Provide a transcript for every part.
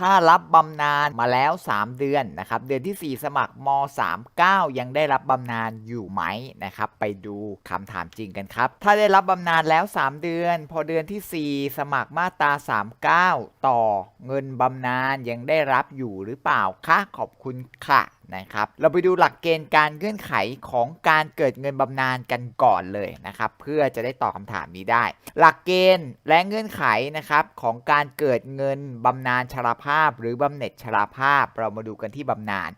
ถ้ารับบำนาญมาแล้ว 3 เดือนนะครับเดือนที่ 4 สมัครม 39 ยังได้รับบำนาญอยู่ไหมนะครับไปดูคำถามจริงกันครับ ถ้าได้รับบำนาญแล้ว 3 เดือน พอเดือนที่ 4 สมัครมาตรา 39 ต่อเงินบำนาญยังได้รับอยู่หรือเปล่าคะขอบคุณค่ะ นะครับ เราไปดูหลักเกณฑ์การเงื่อนไขของการเกิดเงินบำนาญกันก่อนเลยนะครับ เพื่อจะได้ตอบคำถามนี้ได้ หลักเกณฑ์และเงื่อนไขนะครับของการเกิดเงินบำนาญชราภาพ หรือบำเหน็จชราภาพ เรามาดูกันที่บำนาญ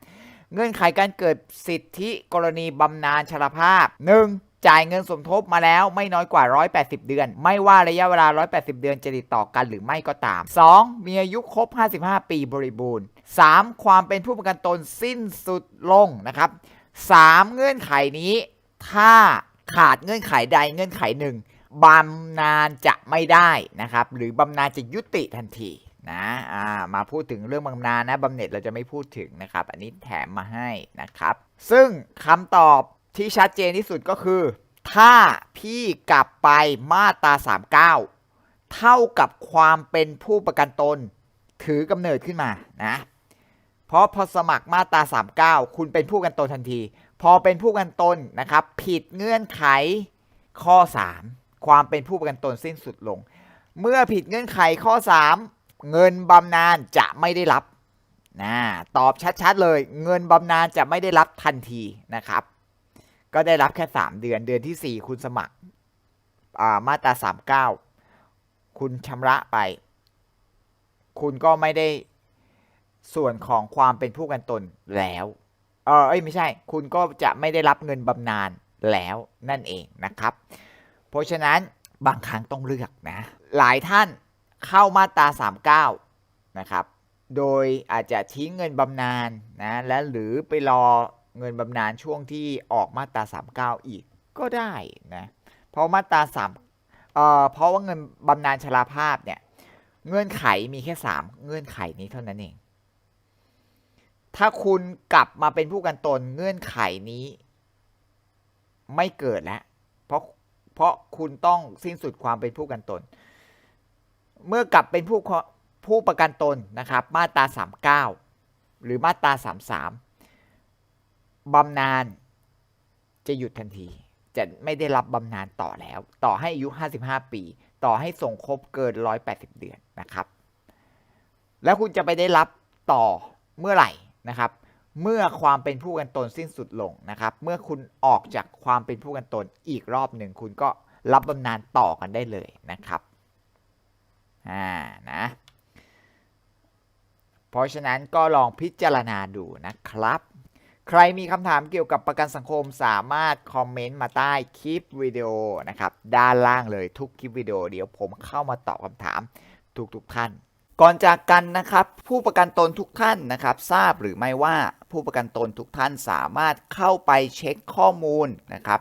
เงื่อนไขการเกิดสิทธิกรณีบำนาญชราภาพ 1. จ่ายเงินสมทบมาแล้วไม่น้อยกว่า 180 เดือน ไม่ว่าระยะเวลา 180 เดือนจะติดต่อกันหรือไม่ก็ตาม 2. มีอายุครบ 55 ปีบริบูรณ์ 3. ความเป็นผู้ประกันตนสิ้นสุดลงนะครับ 3. เงื่อนไขนี้ ถ้าขาดเงื่อนไขใดเงื่อนไขหนึ่งบำนาญจะไม่ได้นะครับ หรือบำนาญจะยุติทันทีนะอ่ามาพูดถึงเรื่องบำนาญนะบำเหน็จเราจะไม่พูดถึงนะครับ อันนี้แถมมาให้นะครับ ซึ่งคำตอบที่ชัดเจนที่สุดก็คือ ถ้าพี่กลับไปมาตรา39 เท่ากับความเป็นผู้ประกันตน ถือกำเนิดขึ้นมานะ เพราะพอสมัครมาตรา39 คุณเป็นผู้ประกันตนทันที พอเป็นผู้ประกันตนนะครับ ผิดเงื่อนไขข้อ 3 ความเป็นผู้ประกันตนสิ้นสุดลง เมื่อผิดเงื่อนไขข้อ 3 เงินบำนาญจะไม่ได้รับนะตอบชัดๆเลย เงินบำนาญจะไม่ได้รับทันทีนะครับ ก็ได้รับแค่ 3 เดือน เดือนทีสี่4 คุณสมัครามาตรา 39 คุณชำระไป คุณก็ไม่ได้ส่วนของความเป็นผู้กันตนแล้ว เออเอ้ยไม่ใช่ คุณก็จะไม่ได้รับเงินบำนาญแล้วนั่นเองนะครับ เพราะฉะนั้นบางครั้งต้องเลือกนะ หลายท่านเข้ามาตรา 39 นะครับ โดยอาจจะทิ้งเงินบำนาญนะและหรือไปรอ เงินบำนาญช่วงที่ออกมาตรา39 อีกก็ได้นะเพราะมาตรา3เอ่อเพราะว่าเงินบำนาญชราภาพเนี่ยเงื่อนไขมีแค่ 3 เงื่อนไขนี้เท่านั้นเอง ถ้าคุณกลับมาเป็นผู้กันตนเงื่อนไขนี้ ไม่เกิดแล้วเพราะเพราะคุณต้องสิ้นสุดความเป็นผู้กันตน เมื่อกลับเป็นผู้ผู้ประกันตนนะครับ มาตรา39 หรือมาตรา33 บำนาญจะหยุดทันที จะไม่ได้รับบำนาญต่อแล้ว ต่อให้อายุ 55 ปี ต่อให้ส่งครบเกิน 180 เดือนนะครับ แล้วคุณจะไปได้รับต่อเมื่อไหร่นะครับ เมื่อความเป็นผู้กันตนสิ้นสุดลงนะครับ เมื่อคุณออกจากความเป็นผู้กันตนอีกรอบหนึ่งคุณก็รับบำนาญต่อกันได้เลยนะครับอ่านะเพราะฉะนั้นก็ลองพิจารณาดูนะครับ ใครมีคำถามเกี่ยวกับประกันสังคมสามารถคอมเมนต์มาใต้คลิปวิดีโอนะครับด้านล่างเลยทุกคลิปวิดีโอเดี๋ยวผมเข้ามาตอบคำถามทุกๆท่าน ก่อนจากกันนะครับ ผู้ประกันตนทุกท่านนะครับ ทราบหรือไม่ว่าผู้ประกันตนทุกท่านสามารถเข้าไปเช็คข้อมูลนะครับ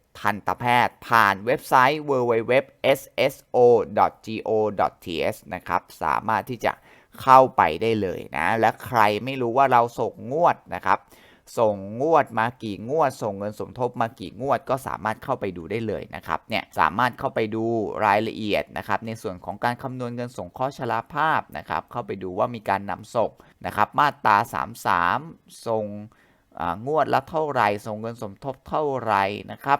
ทันตแพทย์ ผ่านเว็บไซต์ www.sso.go.th นะครับ สามารถที่จะเข้าไปได้เลยนะ และใครไม่รู้ว่าเราส่งงวดนะครับ ส่งงวดมากี่งวด ส่งเงินสมทบมากี่งวด ก็สามารถเข้าไปดูได้เลยนะครับ เนี่ยสามารถเข้าไปดูรายละเอียดนะครับ ในส่วนของการคำนวณเงินสงเคราะห์ชราภาพนะครับ เข้าไปดูว่ามีการนำส่งนะครับ มาตรา 33 ส่งงวดละเท่าไรส่งเงินสมทบเท่าไรนะครับ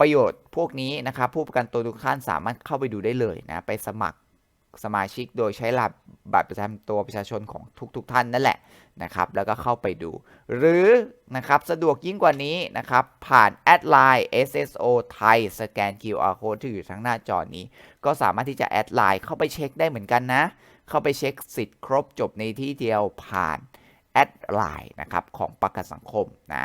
ประโยชน์พวกนี้นะครับผู้ประกันตัวทุกท่านสามารถเข้าไปดูได้เลยนะไปสมัครสมาชิกโดยใช้รหัสบัตรประจำตัวประชาชนของทุกๆทท่านนั่นแหละนะครับ แล้วก็เข้าไปดู หรือนะครับสะดวกยิ่งกว่านี้นะครับ ผ่านแอดไลน์ SSO ไทยสแกน QR code ที่อยู่ทั้งหน้าจอนี้ ก็สามารถที่จะแอดไลน์เข้าไปเช็คได้เหมือนกันนะ เข้าไปเช็คสิทธิ์ครบจบในที่เดียวผ่านแอดไลน์นะครับของประกันสังคมนะ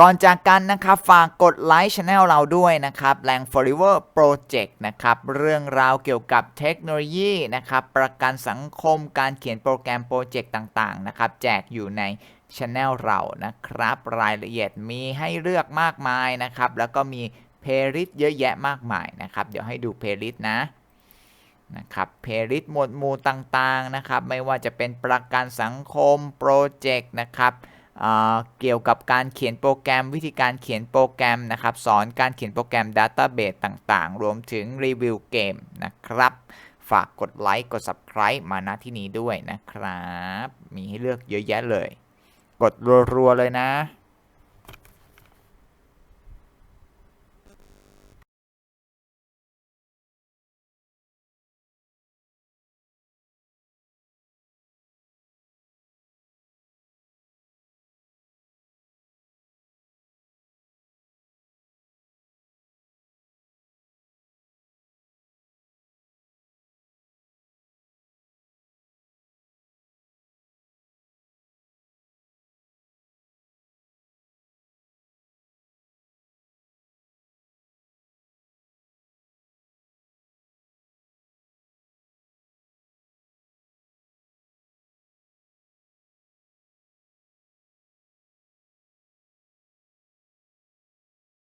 ก่อนจากกันนะครับ ฝากกดไลค์ช anel เราด้วยนะครับแรง Forever Project นะครับ เรื่องราวเกี่ยวกับเทคโนโลยีนะครับ ประกันสังคมการเขียนโปรแกรมโปรเจกต์ต่างๆ นะครับ แจกอยู่ในช anel เรานะครับ รายละเอียดมีให้เลือกมากมายนะครับ แล้วก็มีเพลย์ลิสต์เยอะแยะมากมายนะครับ เดี๋ยวให้ดูเพลย์ลิสต์นะนะครับเพลย์ลิสต์หมวดหมู่ต่างๆนะครับ ไม่ว่าจะเป็นประกันสังคมโปรเจกต์นะครับ เกี่ยวกับการเขียนโปรแกรมวิธีการเขียนโปรแกรมนะครับสอนการเขียนโปรแกรม Database ต่างๆ รวมถึงรีวิวเกมนะครับ ฝากกดไลค์กด Subscribe มาณที่นี้ด้วยนะครับ มีให้เลือกเยอะแยะเลย กดรัวๆเลยนะ